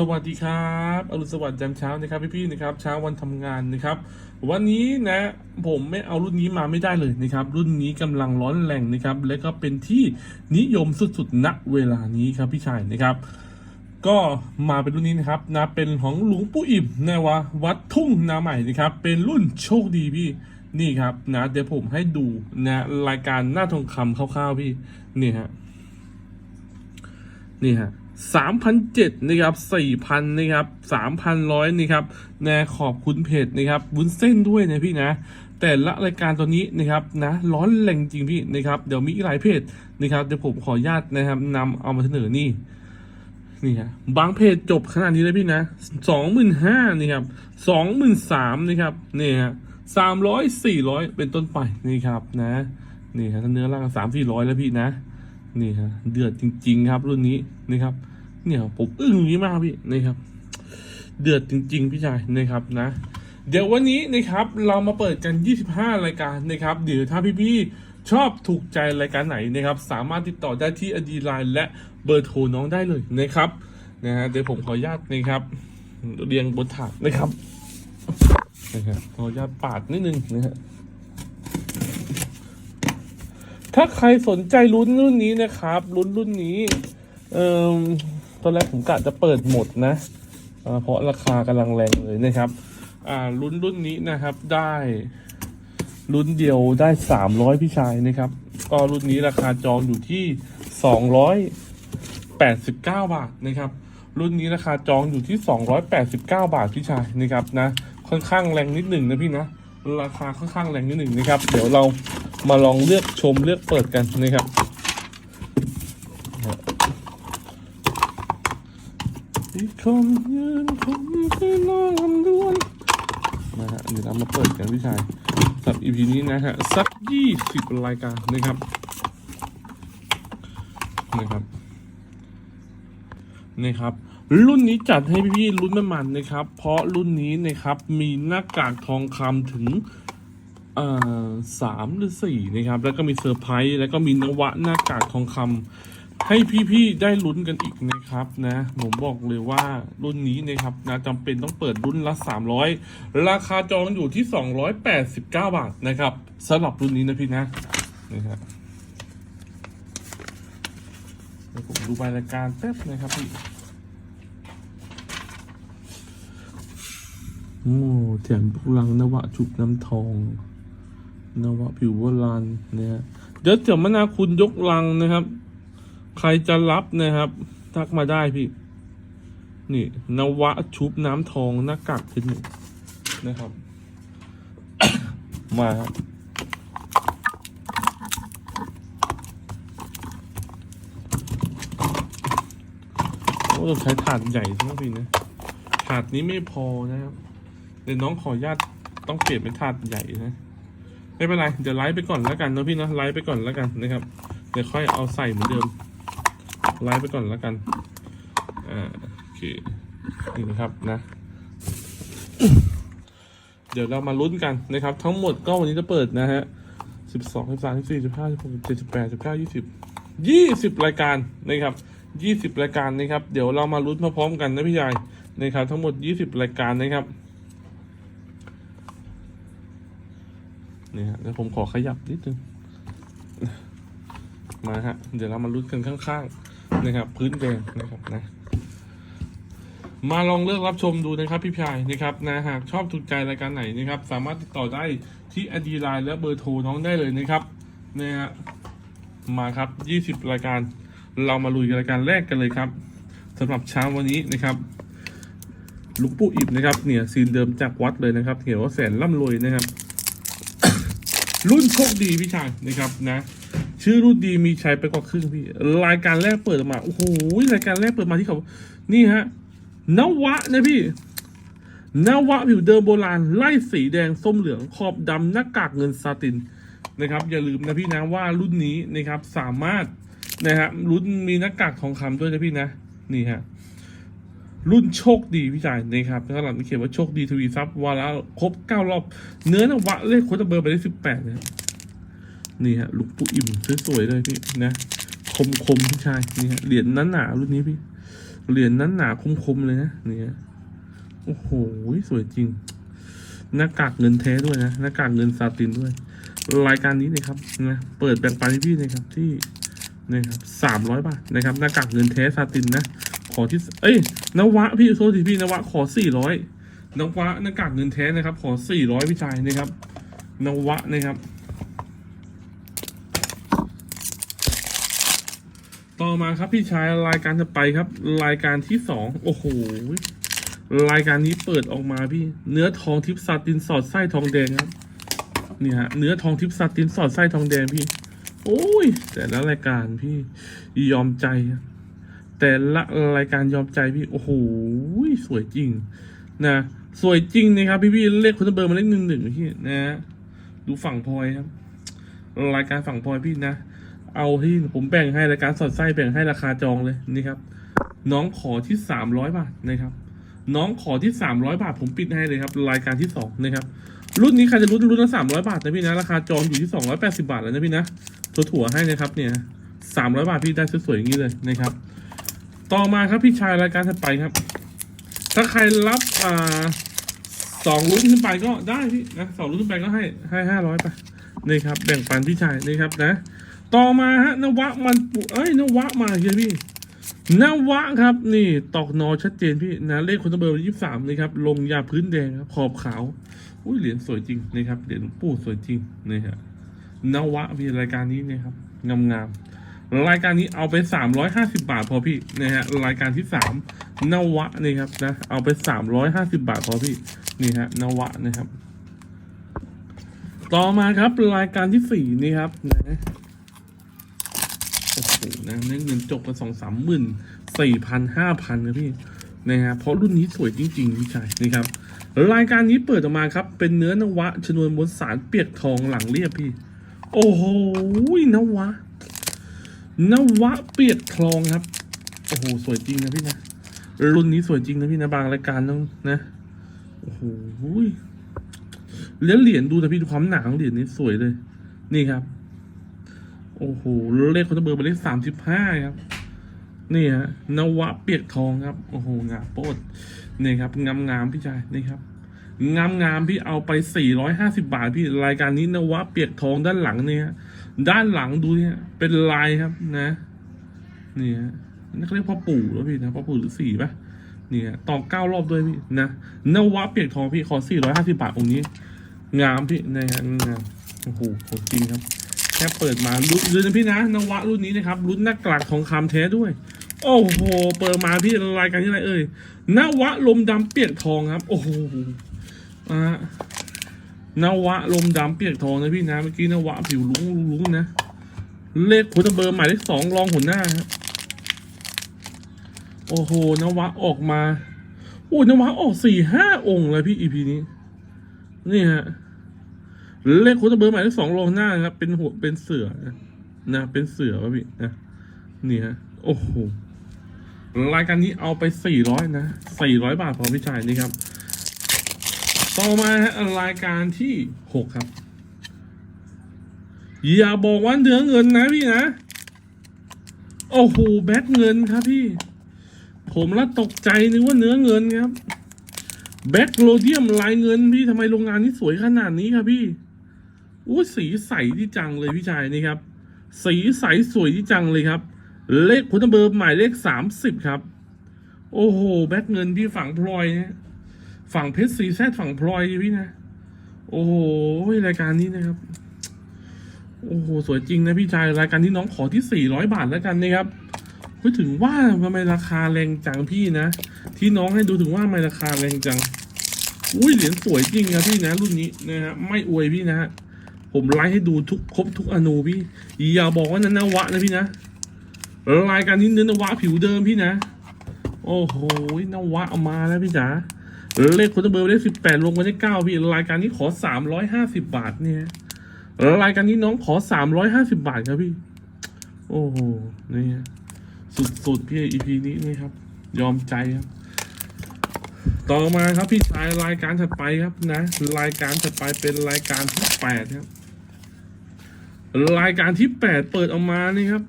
สวัสดีครับอรุณสวัสดิ์ยามเช้านะครับพี่ๆนะครับเช้าวันทำงานนะครับ วันนี้นะผมไม่เอารุ่นนี้มาไม่ได้เลยนะครับ รุ่นนี้กำลังร้อนแรงนะครับ และก็เป็นที่นิยมสุดๆณเวลานี้ครับพี่ชายนะครับ ก็มาเป็นรุ่นนี้นะครับนะเป็นของหลวงปู่อิ่มนะวะวัดทุ่งนาใหม่นะครับ เป็นรุ่นโชคดีพี่นี่ครับนะเดี๋ยวผมให้ดูนะรายการหน้าทองคำคร่าวๆพี่นี่ฮะนี่ฮะ สามพันเจ็ดนะครับสี่พันนะครับสามพันร้อยนะครับนะขอบคุณเพจนะครับวุ้นเส้นด้วยนะพี่นะแต่ละรายการตัวนี้นะครับนะร้อนแรงจริงพี่นะครับเดี๋ยวมีอีกหลายเพจนะครับเดี๋ยวผมขออนุญาตนะครับนำเอามาเสนอนี่นี่ฮะบางเพจจบขนาดนี้เลยพี่นะสองหมื่นห้านี่ครับสองหมื่นสามนะครับนี่ฮะสามร้อยสี่ร้อยเป็นต้นไปนี่ครับนะนี่ฮะเนื้อร่างสามสี่ร้อยแล้วพี่นะ นี่ฮะเดือดจริง ๆ ครับ รุ่นนี้นะครับ เนี่ยผมอึ้งอย่างนี้มากพี่นะครับ เดือดจริง ๆ พี่ชายนะครับนะ เดี๋ยววันนี้นะครับเรามาเปิดกัน 25 รายการนะครับ เดี๋ยวถ้าพี่ๆชอบถูกใจรายการไหนนะครับ สามารถติดต่อได้ที่อดีไลน์และเบอร์โทรน้องได้เลยนะครับนะฮะเดี๋ยวผมขออนุญาตนะครับ เรียงบนถาดนะครับนะครับขออนุญาตปาดนิดนึงนะฮะ ถ้าใครสนใจลุ้นรุ่นนี้นะครับลุ้นรุ่นนี้ เอ่อตอนแรกผมกะจะเปิดหมดนะเพราะราคากำลังแรงเลยนะครับอ่าลุ้นรุ่นนี้นะครับได้รุ่นเดียวได้สามร้อยพี่ชายนะครับ ก็รุ่นนี้ราคาจองอยู่ที่สองร้อยแปดสิบเก้าบาทนะครับ รุ่นนี้ราคาจองอยู่ที่สองร้อยแปดสิบเก้าบาทพี่ชายนะครับนะค่อนข้างแรงนิดหนึ่งนะพี่นะราคาค่อนข้างแรงนิดหนึ่งนะครับ เดี๋ยวเรา มาลองเลือกชมเลือกเปิดกันนะครับอีกคนยืนคงคือนอนลำดวนนะฮะเดี๋ยวเรามาเปิดกันพี่ชายสำหรับ EP นี้นะฮะสักยี่สิบรายการนะครับนะครับนี่ครับ รุ่นนี้จัดให้พี่ๆรุ่นมันๆนะครับ เพราะรุ่นนี้นะครับมีหน้ากากทองคำถึง สามหรือสี่นะครับ แล้วก็มีเซอร์ไพรส์แล้วก็มีนวะหน้ากากทองคำให้พี่ๆได้ลุ้นกันอีกนะครับนะผมบอกเลยว่ารุ่นนี้นะครับนะจำเป็นต้องเปิดรุ่นละ 300 ราคาจองอยู่ที่ 289 บาทนะครับสำหรับรุ่นนี้นะพี่นะนะครับเดี๋ยวผมดูใบรายการแป๊บนะครับพี่โอ้แถมพลังนวะชุบน้ำทอง นวะผิวโบราณนะฮะเดี๋ยวเดี๋ยวมนาคุณยกลังนะครับ ใครจะรับนะครับ ทักมาได้พี่ นี่ นวะชุบน้ำทองหน้ากากเพชรหนึ่งนะครับ มาครับโอ้ต้องใช้ถาดใหญ่ใช่ไหมพี่นะถาดนี้ไม่พอนะครับเดี๋ยวน้องขออนุญาตต้องเปลี่ยนเป็นถาดใหญ่นะ ไม่เป็นไร เดี๋ยวไลฟ์ไปก่อนแล้วกันนะพี่นะไลฟ์ไปก่อนแล้วกันนะครับ เดี๋ยวค่อยเอาใส่เหมือนเดิม ไลฟ์ไปก่อนแล้วกัน อ่าโอเค นี่นะครับนะ เดี๋ยวเรามาลุ้นกันนะครับ ทั้งหมดก็วันนี้จะเปิดนะฮะสิบสองสิบสามสิบสี่สิบห้าสิบหกสิบเจ็ดสิบแปดสิบเก้ายี่สิบยี่สิบรายการนะครับยี่สิบรายการนะครับ เดี๋ยวเรามาลุ้นพร้อมๆกันนะพี่ใหญ่นะครับ ทั้งหมดยี่สิบรายการนะครับ นี่ฮะแล้วผมขอขยับนิดนึงมาฮะ เดี๋ยวเรามาลุ้นกันข้างๆนะครับ พื้นแดงนะครับนะ มาลองเลือกรับชมดูนะครับพี่พายนะครับนะหากชอบถูกใจรายการไหนนะครับ สามารถติดต่อได้ที่อดีไลน์และเบอร์โทรน้องได้เลยนะครับนะฮะมาครับ 20 รายการ เรามาลุยรายการแรกกันเลยครับสำหรับเช้าวันนี้นะครับลุงปู่อิบนะครับเนี่ยซีนเดิมจากวัดเลยนะครับเขียว่าแสนร่ำรวยนะครับ รุ่นโชคดีพี่ชายนะครับนะชื่อรุ่นดีมีชัยไปกว่าครึ่งพี่ รายการแรกเปิดมาโอ้โหรายการแรกเปิดมาที่เขา นี่ฮะนวะนะพี่นวะผิวเดิมโบราณไล่สีแดงส้มเหลืองขอบดำหน้ากากเงินซาตินนะครับ อย่าลืมนะพี่นะว่ารุ่นนี้นะครับสามารถนะฮะรุ่นมีหน้ากากทองคำด้วยนะพี่นะ นี่ฮะ รุ่นโชคดีพี่ชายนะครับข้าหลังมีเขียนว่าโชคดีทวีทรัพย์วาระครบเก้ารอบ เนื้อนวะเลขโคตรเบอร์ไปได้สิบแปดนะนี่ฮะลูกปูอิ่มสวยๆเลยพี่นะคมคมพี่ชายนี่ฮะเหรียญนั้นหนารุ่นนี้พี่เหรียญนั้นหนาคมๆเลยนะนี่ยโอ้โหสวยจริงหน้ากากเงินแท้ด้วยนะหน้ากากเงินซาตินด้วย รายการนี้นะครับนะเปิดแบ่งปันให้พี่นะครับที่นะครับสามร้อยบาทนะครับหน้ากากเงินแท้ซาตินนะ อที่เอ้ยนวะพี่โทษทีพี่นวะขอสี่ร้อยนวะหน้ากากเงินแท้นะครับ ขอสี่ร้อยพี่ชายนะครับนวะนะครับ ต่อมาครับพี่ชายรายการจะไปครับ รายการที่สองโอ้โหรายการนี้เปิดออกมาพี่ เนื้อทองทิพซาตินสอดไส้ทองแดงครับนี่ฮะเนื้อทองทิพซาตินสอดไส้ทองแดงพี่ โอ้ย แต่ละรายการพี่ยอมใจ แต่ละรายการยอมใจพี่ โอ้โห สวยจริง นะ สวยจริงนะครับพี่พี่เลขคุณเบอร์มาเลขหนึ่งหนึ่งพี่นะ ดูฝั่งพลอยครับ รายการฝั่งพลอยพี่นะ เอาที่ผมแบ่งให้รายการสอดไส้แบ่งให้ราคาจองเลยนี่ครับ น้องขอที่สามร้อยบาทนะครับ น้องขอที่สามร้อยบาท ผมปิดให้เลยครับ รายการที่สองนะครับ รุ่นนี้ใครจะรุ่นรุ่นละสามร้อยบาทนะพี่นะ ราคาจองอยู่ที่สองร้อยแปดสิบาทแล้วนะพี่นะถั่วๆให้นะครับเนี่ยสามร้อยบาทพี่ได้สวยๆอย่างนี้เลยนะครับ ต่อมาครับพี่ชายรายการถัดไปครับ ถ้าใครรับอ่าสองรุ่นขึ้นไปก็ได้พี่นะสองรุ่นขึ้นไปก็ให้ให้ห้าร้อยไปนี่ครับ แบ่งปันพี่ชายนี่ครับนะ ต่อมาฮะนวะมันปุเอ้ยนวะมาเฮียพี่นวะครับนี่ตอกนอชัดเจนพี่นะเลขคนตะเบอร์ยี่สามนี่ครับลงยาพื้นแดงครับขอบขาวอุ้ยเหรียญสวยจริงนะครับเหรียญหลวงปู่สวยจริงนี่ฮะนวะพี่รายการนี้นะครับงามงามๆ รายการนี้เอาไปสามร้อยห้าสิบาทพอพี่นะฮะรายการที่สามนวะนี่ครับนะเอาไปสามร้อยห้าสิบาทพอพี่นี่ฮะนวะนะครับ ต่อมาครับรายการที่สี่นี่ครับนะโอ้โหนะเงินจบกันสองสามหมื่นสี่พันห้าพันนะพี่นะฮะเพราะรุ่นนี้สวยจริงๆพี่ชายนี่ครับ รายการนี้เปิดออกมาครับ เป็นเนื้อนวะ ชนวนบนสารเปียกทองหลังเรียบพี่ โอ้โหนวะ นวะเปียกทองครับ โอ้โห สวยจริงนะพี่นะ รุ่นนี้สวยจริงนะพี่นะบางรายการต้องนะ โอ้โหแล้วเหรียญดูแต่พี่ดูความหนาของเหรียญนี้สวยเลย นี่ครับ โอ้โห เลขคอนเบอร์เป็นเลขสามสิบห้าครับ นี่ฮะ นวะเปียกทองครับ โอ้โห งามโปดนี่ครับ งามงามพี่ชาย นี่ครับงามงามพี่เอาไปสี่ร้อยห้าสิบาท พี่รายการนี้นวะเปียกทองด้านหลังเนี่ย ด้านหลังดูเนี่ยเป็นลายครับนะนี่ฮะนั่เขาเรียกพ่อปู่แล้วพี่นะพ่อปู่หรือสี่ปะนี่ฮะต่อเก้ารอบด้วยพี่นะนวะเปียกทองพี่ขอสี่ร้อยห้าสิบาทองค์นี้ งามพี่นะฮะงามโอ้โหของจริงครับแค่เปิดมารุ่นรุ่นพี่นะนวะรุ่นนี้นะครับรุ่นหน้ากลากทองคำแท้ด้วยโอ้โห เปิดมาพี่รายการที่ไรเอ่ยนวะลมดำเปียกทองครับ โอ้โหอ่า นวะลมดำเปียกทองนะพี่นะเมื่อกี้นวะผิวลุ้งลุ้งนะ เลขพุทธเบอร์หมายเลขสองรองหัวหน้าครับโอ้โหนวะออกมาโอ้ยนวะออกสี่ห้าองค์เลยพี่อีพีนี้ นี่ฮะเลขโค้ดเบอร์หมายเลขสองลงหน้านะครับเป็นหัวเป็นเสือนะนะเป็นเสือวะพี่นะนี่ฮะโอ้โหรายการนี้เอาไปสี่ร้อยนะสี่ร้อยบาทพอพี่ชายนี่ครับ ต่อมาฮะรายการที่หกครับ อย่าบอกว่าเนื้อเงินนะพี่นะ โอ้โหแบ็คเงินครับพี่ ผมละตกใจนึกว่าเนื้อเงินครับ แบ็คโลเดียมลายเงินพี่ทำไมโรงงานนี้สวยขนาดนี้ครับพี่อู้สีใสที่จังเลยพี่ชายนี่ครับ สีใสสวยที่จังเลยครับ เลขคุณเบอร์หมายเลขสามสิบครับ โอ้โห แบ็คเงินพี่ฝังพลอยเนี่ย ฝั่งเพชรสีแซดฝั่งพลอยพี่นะ โอ้โหรายการนี้นะครับ โอ้โห สวยจริงนะพี่ชาย รายการที่น้องขอที่สี่ร้อยบาทแล้วกันนะครับเฮ้ยถึงว่าทำไมราคาแรงจังพี่นะ ที่น้องให้ดูถึงว่าทำไมราคาแรงจัง อุ้ยเหรียญสวยจริงครับพี่นะ รุ่นนี้นะฮะไม่อวยพี่นะฮะผมไลฟ์ให้ดูทุกครบทุกอนูพี่อย่าบอกว่านันนวะนะพี่นะรายการนี้เนื้อนวะผิวเดิมพี่นะ โอ้โหนวะเอามาแล้วพี่จ๋า เลขคนเบอร์เลขสิบแปดลงมาได้เก้าพี่ รายการนี้ขอสามร้อยห้าสิบบาทเนี่ยรายการนี้น้องขอสามร้อยห้าสิบบาทครับพี่ โอ้โหนี่ฮะสุดๆพี่อีพีนี้นี่ครับ ยอมใจครับ ต่อมาครับพี่ชายรายการถัดไปครับนะรายการถัดไปเป็นรายการที่แปดครับ รายการที่แปดเปิดออกมานี่ครับ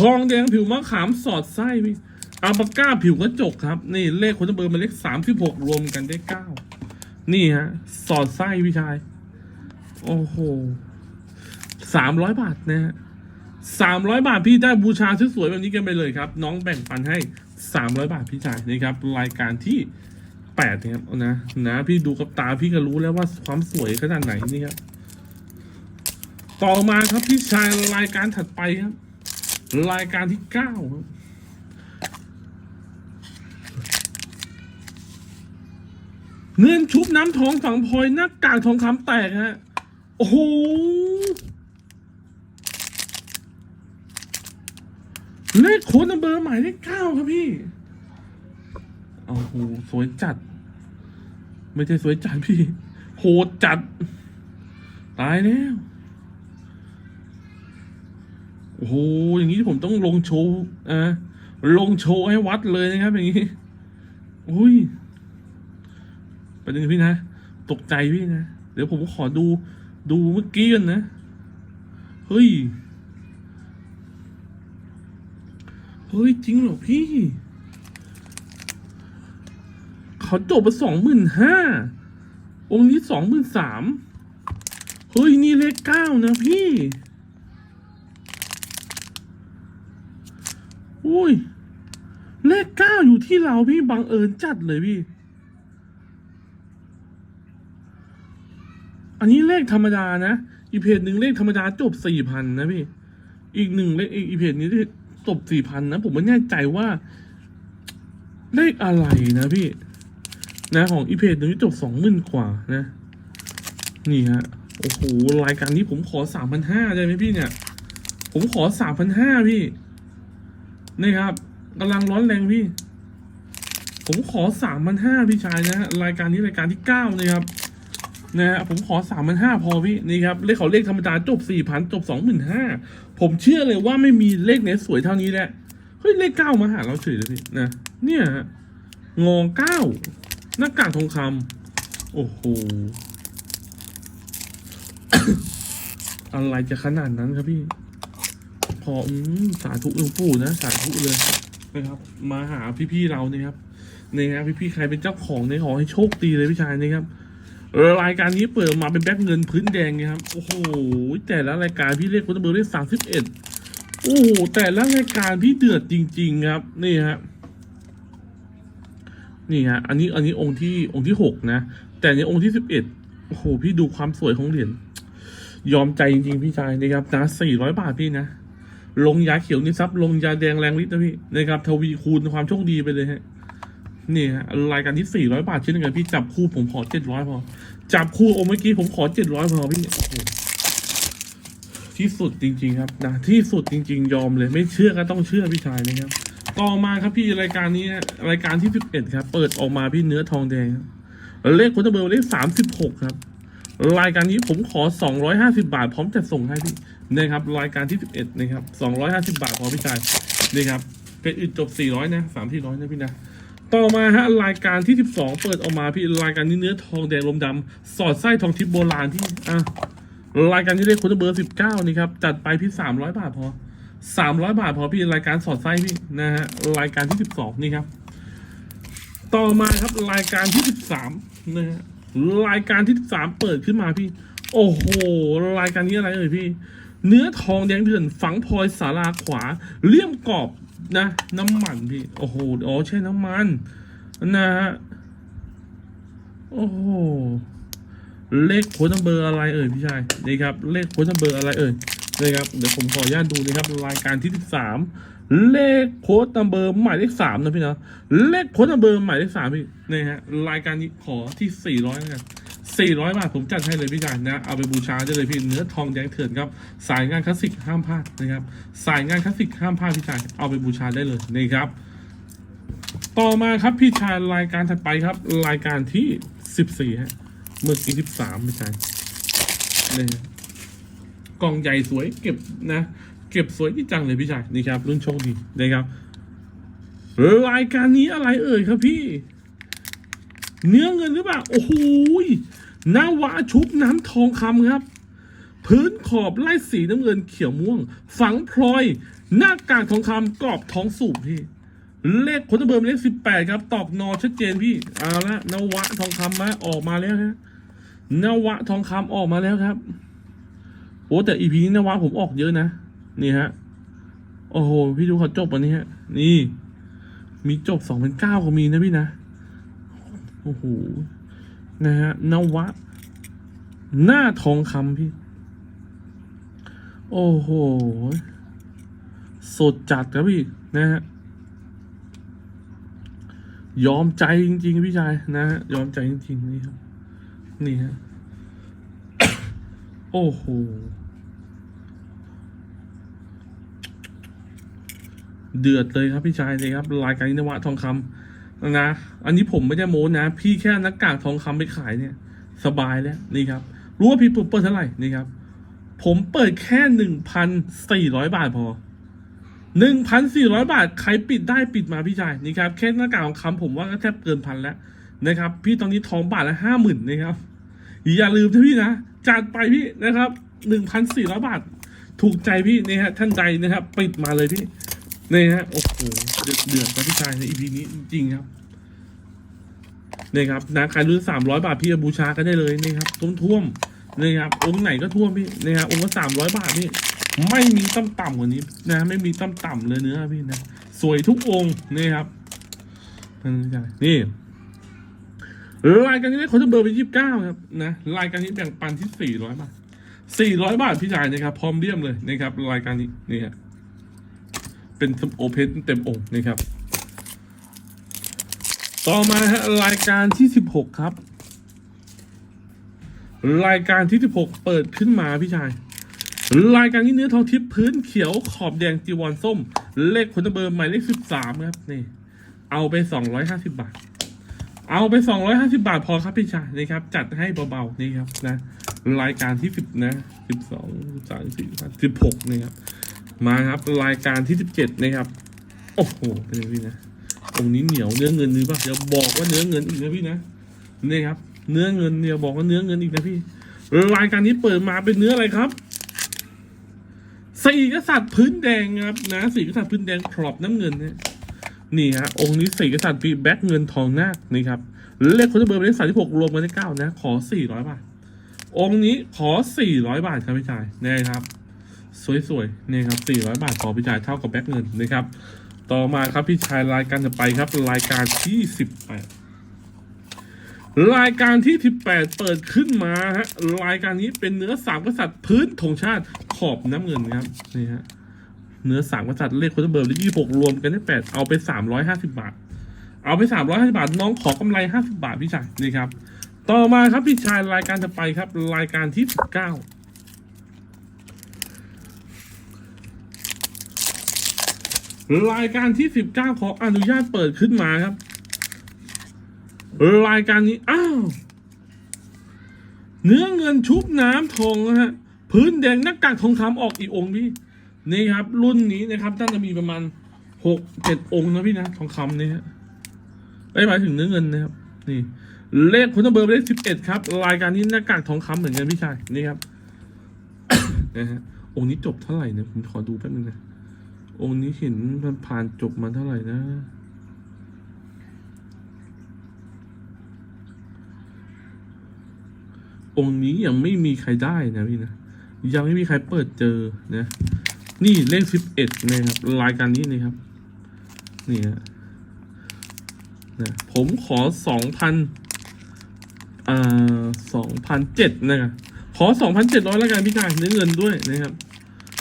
ทองแดงผิวมะขามสอดไส้พี่ อัลปาก้าผิวกระจกครับ นี่เลขคนเบอร์มาเลขสามสิบหกรวมกันได้เก้านี่ฮะ สอดไส้พี่ชาย โอ้โหสามร้อยบาทนะฮะสามร้อยบาทพี่ได้บูชาสวยๆแบบนี้กันไปเลยครับ น้องแบ่งปันให้สามร้อยบาทพี่ชายนี่ครับ รายการที่แปดนะครับนะนะพี่ดูกับตาพี่ก็รู้แล้วว่าความสวยขนาดไหนนี่ครับต่อมาครับพี่ชายรายการถัดไปครับ รายการที่เก้าครับ เงินชุบน้ำทองฝังพลอยหน้ากากทองคำแตกฮะ โอ้โห เลขโค้ดนัมเบอร์หมายเลขเก้าครับพี่ โอ้โห สวยจัด ไม่ใช่สวยจัดพี่ โหดจัด ตายแล้ว โอ้โห อย่างนี้ผมต้องลงโชว์อะลงโชว์ให้วัดเลยนะครับ อย่างนี้ อุ้ย ประเด็นงพี่นะ ตกใจพี่นะ เดี๋ยวผมขอดูดูเมื่อกี้กันนะ เฮ้ย เฮ้ย จริงเหรอพี่ เขาจบไปสองหมื่นห้า องค์นี้สองหมื่นสาม เฮ้ย นี่เลขเก้านะพี่ อุ้ย เลขเก้าอยู่ที่เราพี่บังเอิญจัดเลยพี่ อันนี้เลขธรรมดานะ อีเพจหนึ่งเลขธรรมดาจบสี่พันนะพี่ อีกหนึ่งเลขอีเพจนี้จบสี่พันนะ ผมไม่แน่ใจว่า เลขอะไรนะพี่ นะของอีเพจหนึ่งจบสองหมื่นกว่านะ นี่ฮะ โอ้โห รายการนี้ผมขอสามพันห้าได้ไหมพี่เนี่ย ผมขอสามพันห้าพี่นี่ครับกำลังร้อนแรงพี่ ผมขอสามพันห้าพี่ชายนะฮะ รายการนี้รายการที่เก้านะครับ นะฮะผมขอสามพันห้าพอพี่นี่ครับเลขเขาเลขธรรมดาจบสี่พันจบสองหมื่นห้าผมเชื่อเลยว่าไม่มีเลขไหนสวยเท่านี้แหละเฮ้ยเลขเก้ามาหาเราเฉยเลยพี่นะเนี่ยฮะงอเก้าหน้ากากทองคำโอ้โหอะไรจะขนาดนั้นครับพี่ พออืมสาธุหลวงปู่นะสาธุเลยนะครับ มาหาพี่ๆเราเนี่ยครับนี่ครับพี่ๆใครเป็นเจ้าของเนี่ยขอให้โชคดีเลยพี่ชายนะครับ รายการนี้เปิดมาเป็นแบ็คเงินพื้นแดงไงครับ โอ้โห แต่ละรายการพี่เรียกคนเบอร์ได้สามสิบเอ็ดโอ้โห แต่ละรายการพี่เดือดจริง ๆ ครับ นี่ฮะ นี่ฮะ อันนี้ อันนี้องค์ที่ องค์ที่หกนะ แต่ในองค์ที่สิบเอ็ดโอ้โห พี่ดูความสวยของเหรียญ ยอมใจจริงๆ พี่ชายนะครับ นะสี่ร้อยบาทพี่นะ ลงยาเขียวนิซับ ลงยาแดงแรงฤทธิ์นะพี่ นะครับ ทวีคูณความโชคดีไปเลยฮะ นี่ฮะรายการที่สี่ร้อยบาทเช่นเดียวกันพี่จับคู่ผมขอเจ็ดร้อยพอ จับคู่โอเมื่อกี้ผมขอเจ็ดร้อยพอพี่โอ้โหที่สุดจริง ๆ ครับนะที่สุดจริง ๆ ยอมเลย ไม่เชื่อก็ต้องเชื่อพี่ชายนะครับ ต่อมาครับพี่รายการนี้รายการที่สิบเอ็ดครับ เปิดออกมาพี่เนื้อทองแดงเลขคุณเบอร์เลขสามสิบหกครับ รายการนี้ผมขอสองร้อยห้าสิบาท พร้อมจัดส่งให้พี่นะครับ รายการที่สิบเอ็ดนะครับสองร้อยห้าสิบาทพอพี่ชายนี่ครับเป็นอื่นจบสี่ร้อยนะสามที่ร้อยนะพี่นะ ต่อมาฮะรายการที่ 12 เปิดออกมาพี่รายการนี้เนื้อทองแดงลมดำสอดไส้ทองทิพย์โบราณที่อะรายการที่เลขคุณเบอร์19นี่ครับจัดไปพี่300บาทพอ300บาทพอพี่รายการสอดไส้พี่นะฮะรายการที่12นี่ครับ ต่อมาครับรายการที่13นะฮะรายการที่13เปิดขึ้นมาพี่ โอ้โห รายการนี้อะไรเอ่ยพี่ เนื้อทองแดงเถื่อนฝังพลอยสาราขวาเลี่ยมกรอบ นะน้ำมันพี่ โอ้โหอ๋อใช่น้ำมันนะฮะโอ้โหเลขโค้ดเบอร์อะไรเอ่ยพี่ชายนี่ครับ เลขโค้ดเบอร์อะไรเอ่ยนี่ครับเดี๋ยวผมขออนุญาตดูนะครับรายการที่สามเลขโค้ดนัมเบอร์หมายเลขสามนะพี่นะเลขโค้ดนัมเบอร์หมายเลขสามพี่นี่ฮะรายการนี้ขอที่สี่ร้อยนะครับ สี่ร้อยบาท ผมจัดให้เลยพี่ชายนะ เอาไปบูชาได้เลยพี่เนื้อทองแดงเถื่อนครับ สายงานคลาสสิกห้ามพลาดนะครับ สายงานคลาสสิกห้ามพลาดพี่ชายเอาไปบูชาได้เลยนะครับ ต่อมาครับพี่ชายรายการถัดไปครับ รายการที่สิบสี่ฮะเมื่อกี้สิบสามพี่ชายนี่กล่องใหญ่สวยเก็บนะ เก็บสวยที่จังเลยพี่ชายนี่ครับรุ่นโชคดีนะครับรายการนี้อะไรเอ่ยครับพี่ เนื้อเงินหรือเปล่า โอ้โห นาวาชุบน้ำทองคำครับ พื้นขอบไล่สีน้ำเงินเขียวม่วง ฝังพลอย หน้ากากทองคำกรอบทองสูบพี่ เลขคนเบอร์เป็นเลขสิบแปดครับ ตอกนอชัดเจนพี่เอาละนวะทองคำมาออกมาแล้วฮะนวะทองคำออกมาแล้วครับโอ้แต่อีพีนี้นวะผมออกเยอะนะ นี่ฮะ โอ้โห พี่ดูเขาจบวันนี้ฮะ นี่ มีจบสองพันเก้าก็มีนะพี่นะ โอ้โห นะฮะนวะ หน้าทองคำพี่ โอ้โห สดจัดครับพี่นะฮะยอมใจจริง ๆ พี่ชายนะฮะยอมใจจริง ๆ นี่ครับ นี่ฮะ โอ้โห เดือดเลยครับพี่ชายเลยครับ รายการนินวะทองคำ นะ อันนี้ผมไม่ได้โม้นะ พี่แค่นักกากทองคำไปขายเนี่ย สบายแล้วนี่ครับ รู้ว่าพี่เปิดเท่าไหร่นี่ครับ ผมเปิดแค่หนึ่งพันสี่ร้อยบาทพอหนึ่งพันสี่ร้อยบาท ใครปิดได้ปิดมาพี่ชายนี่ครับแค่หน้ากากทองคำผมว่าก็แทบเกินพันแล้วนะครับ พี่ตอนนี้ทองบาทละห้าหมื่นนะครับ อย่าลืมนะพี่นะจัดไปพี่นะครับหนึ่งพันสี่ร้อยบาท ถูกใจพี่นี่ฮะท่านใดนะครับ ปิดมาเลยพี่ นี่ฮะโอ้โหเดือดเดือดนะพี่ชายในอีพีนี้จริงๆครับนี่ครับนะใครรู้สามร้อยบาทพี่อาบูชาก็ได้เลยนี่ครับท่วมท่วมๆนี่ครับองค์ไหนก็ท่วมพี่นี่ครับองค์ละสามร้อยบาทพี่ไม่มีต่ำต่ำกว่านี้นะ ไม่มีต่ำต่ำเลยเนื้อพี่นะสวยทุกองค์นี่ครับนี่รายการนี้ได้คนจะเบอร์ไปยี่สิบเก้าครับนะรายการนี้แบ่งปันที่สี่ร้อยบาทสี่ร้อยบาทพี่ชายนะครับพร้อมเลี่ยมเลยนะครับรายการนี้นี่ฮะ เป็นโอเพนเต็มองนะครับ ต่อมาฮะรายการที่สิบหกครับ รายการที่สิบหกเปิดขึ้นมาพี่ชาย รายการนี้เนื้อทองทิพย์พื้นเขียวขอบแดงจีวรส้ม เลขคนเบอร์หมายเลขสิบสามครับนี่เอาไปสองร้อยห้าสิบบาท เอาไปสองร้อยห้าสิบาทพอครับพี่ชายนะครับ จัดให้เบาๆนี่ครับนะรายการที่สิบนะสิบสองสามสี่สิบหกนี่ครับ มาครับรายการที่สิบเจ็ดนะครับ โอ้โหเป็นไงพี่นะตรงนี้เหนียวเนื้อเงินหรือเปล่าเดี๋ยวบอกว่าเนื้อเงินอีกนะพี่นะนี่ครับ เนื้อเงินเนี่ยบอกว่าเนื้อเงินอีกนะพี่รายการนี้เปิดมาเป็นเนื้ออะไรครับสี่กษัตริย์พื้นแดงครับนะสี่กษัตริย์พื้นแดงครอบน้ำเงินเนี่ยนี่ฮะองค์นี้สี่กษัตริย์ปีแบ็คเงินทองนาคนี่ครับเลขคนที่เบอร์เป็นเลขสามที่หกรวมกันได้เก้านะ ขอสี่ร้อยบาท องค์นี้ขอสี่ร้อยบาทครับพี่ชายนี่ครับ สวยๆนี่ครับ400 บาทต่อพี่ชายเท่ากับแบ็กเงินนะครับ ต่อมาครับพี่ชายรายการจะไปครับรายการที่ 18 รายการที่ 18 เปิดขึ้นมาฮะรายการนี้เป็นเนื้อสามกษัตริย์พื้นธงชาติขอบน้ำเงินครับนี่ฮะเนื้อสามกษัตริย์เลขคนเบอร์เลขยี่หกรวมกันได้แปดเอาไป350บาท เอาไป350บาทน้องขอกำไร50บาทพี่ชายนี่ครับ ต่อมาครับพี่ชายรายการจะไปครับรายการที่19 รายการที่สิบเก้าขออนุญาตเปิดขึ้นมาครับ รายการนี้ อ้าว เนื้อเงินชุบน้ำทองนะฮะ พื้นแดงหน้ากากทองคำออกอีกองค์พี่ นี่ครับ รุ่นนี้นะครับน่าจะมีประมาณหกเจ็ดองค์นะพี่นะ ทองคำนี่ฮะไม่หมายถึงเนื้อเงินนะครับ นี่ เลขคุณเบอร์เลขสิบเอ็ดครับ รายการนี้หน้ากากทองคำเหมือนกันพี่ชาย นี่ครับนะฮะองค์นี้จบเท่าไหร่เนี่ยผมขอดูแป๊บนึงนะ องค์นี้เห็นมันผ่านจบมาเท่าไหร่นะ องค์นี้ยังไม่มีใครได้นะพี่นะ ยังไม่มีใครเปิดเจอนะ นี่เลขสิบเอ็ดนะครับ รายการนี้นะครับ นี่ฮะนะผมขอสองพันอ่าสองพันเจ็ดนะครับขอสองพันเจ็ดร้อยแล้วกันพี่ชายเนื้อเงินด้วยนะครับ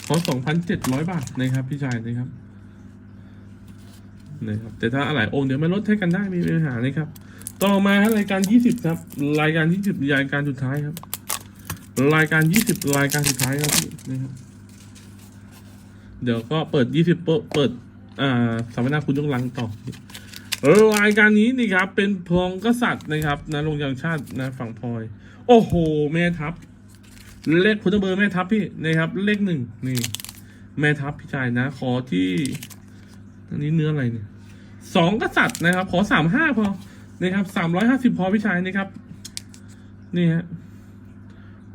ขอสองพันเจ็ดร้อยบาทนะครับ พี่ชายนะครับนะครับแต่ถ้าอะไรองเดี๋ยวมาลดให้กันได้มีปัญหานะครับ ต่อมาฮะรายการยี่สิบครับ รายการยี่สิบรายการสุดท้ายครับ รายการยี่สิบรายการสุดท้ายครับพี่นะครับ เดี๋ยวก็เปิดยี่สิบเปิดอ่าสัมมนาคุณยกลังต่อรายการนี้นี่ครับ เป็นพลองกษัตริย์นะครับนะลงยังชาตินะฝั่งพลอย โอ้โห แม่ทัพ เลขคุณเบอร์แม่ทัพพี่นะครับเลขหนึ่งนี่ แม่ทัพพี่ชายนะ ขอที่ อันนี้เนื้ออะไรเนี่ยสองกษัตริย์นะครับ ขอสามห้าพอนะครับสามร้อยห้าสิบพอพี่ชายนะครับ นี่ฮะ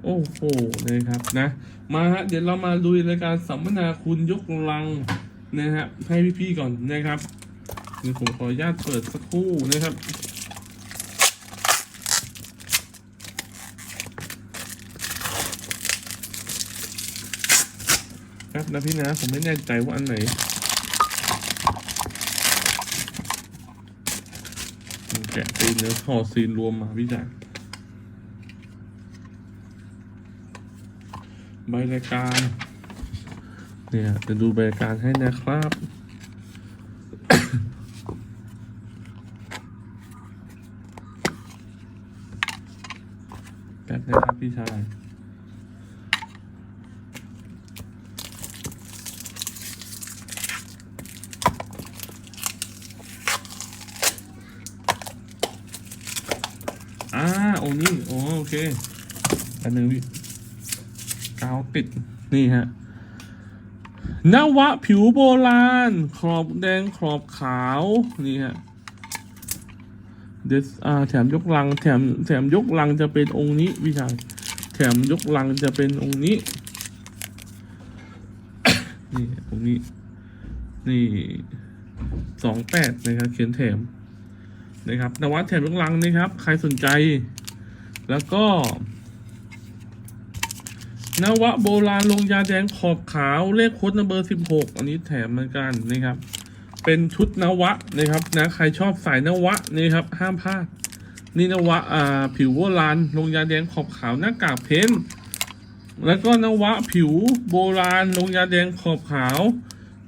โอ้โหนะครับนะ มาฮะเดี๋ยวเรามาลุยรายการสัมมนาคุณยกลังนะฮะให้พี่ๆก่อนนะครับนี่ผมขออนุญาตเปิดสักครู่นะครับ ครับนะพี่นะ ผมไม่แน่ใจว่าอันไหนแกะซีนเนื้อห่อซีนรวมมาพี่จ๋าใบรายการ เนี่ยจะดูใบรายการให้นะครับแป๊บนะครับพี่ชาย อ่าโอ้นี่โอ้โอเค อันนึงพี่กาวติด นี่ฮะนวะผิวโบราณ ขอบแดงขอบขาว นี่ฮะเดสอ่าแถมยกลัง แถมแถมยกลังจะเป็นองค์นี้พี่ชายแถมยกลังจะเป็นองค์นี้ นี่องค์นี้ นี่สองแปดนะครับ เขียนแถมนะครับนวัดแถมยกลังนะครับ ใครสนใจ แล้วก็ นวะโบราณลงยาแดงขอบขาวเลขโค้ดนัมเบอร์สิบหกอันนี้แถมเหมือนกันนะครับ เป็นชุดนวะนะครับนะใครชอบสายนวะนี่ครับห้ามพลาดนี่นวะอ่าผิวโบราณลงยาแดงขอบขาวหน้ากากเพ้นแล้วก็นวะผิวโบราณลงยาแดงขอบขาว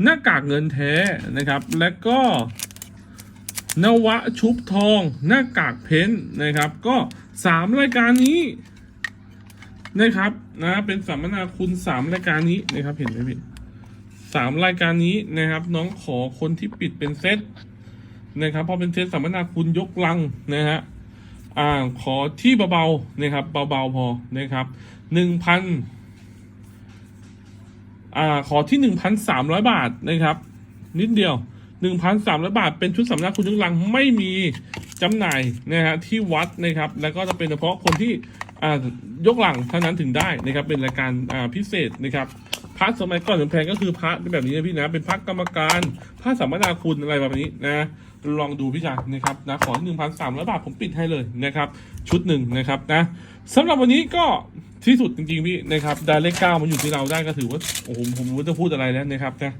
หน้ากากเงินแท้นะครับ และก็นวะชุบทอง หน้ากากเพ้นนะครับ ก็สามรายการนี้ นะครับนะเป็นสัมมนาคุณสามรายการนี้นะครับเห็นไหมพี่สามรายการนี้นะครับ น้องขอคนที่ปิดเป็นเซตนะครับพอเป็นเซตสัมมนาคุณยกลังนะฮะอ่าขอที่เบาๆนะครับเบาๆพอนะครับหนึ่งพันอ่าขอที่หนึ่งพันสามร้อยบาทนะครับ นิดเดียว1,300บาท เป็นชุดสำนักคุณยุงลังไม่มีจำหน่ายนะฮะที่วัดนะครับ แล้วก็จะเป็นเฉพาะคนที่ ยกหลังเท่านั้นถึงได้นะครับ เป็นรายการพิเศษนะครับพระสมัยก่อนแพงก็คือพระแบบนี้นะพี่นะ เป็นพระกรรมการพระสัมมนาคุณอะไรแบบนี้นะลองดูพี่จ๋านะครับนะขอหนึ่งพันสามร้อยบาทผมปิดให้เลยนะครับ ชุดหนึ่งนะครับนะสำหรับวันนี้ก็ที่สุดจริงๆพี่นะครับได้เลขเก้ามันอยู่ที่เราได้ก็ถือว่าโอ้โหผมไม่รู้จะพูดอะไรแล้วนะครับนะ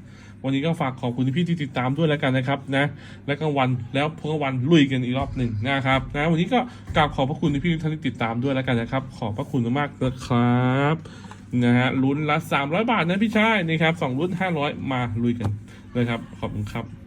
วันนี้ก็ฝากขอบคุณพี่ที่ติดตามด้วยแล้วกันนะครับนะและกลางวันแล้วพกลางวันลุยกันอีกรอบหนึ่งนะครับนะวันนี้ก็กราบขอบพระคุณพี่ที่ท่านที่ติดตามด้วยแล้วกันนะครับ ขอบพระคุณมากๆนะครับนะฮะลุ้นละ300 บาทนะพี่ชายนะครับสองลุ้น500 มาลุยกันนะครับขอบคุณครับ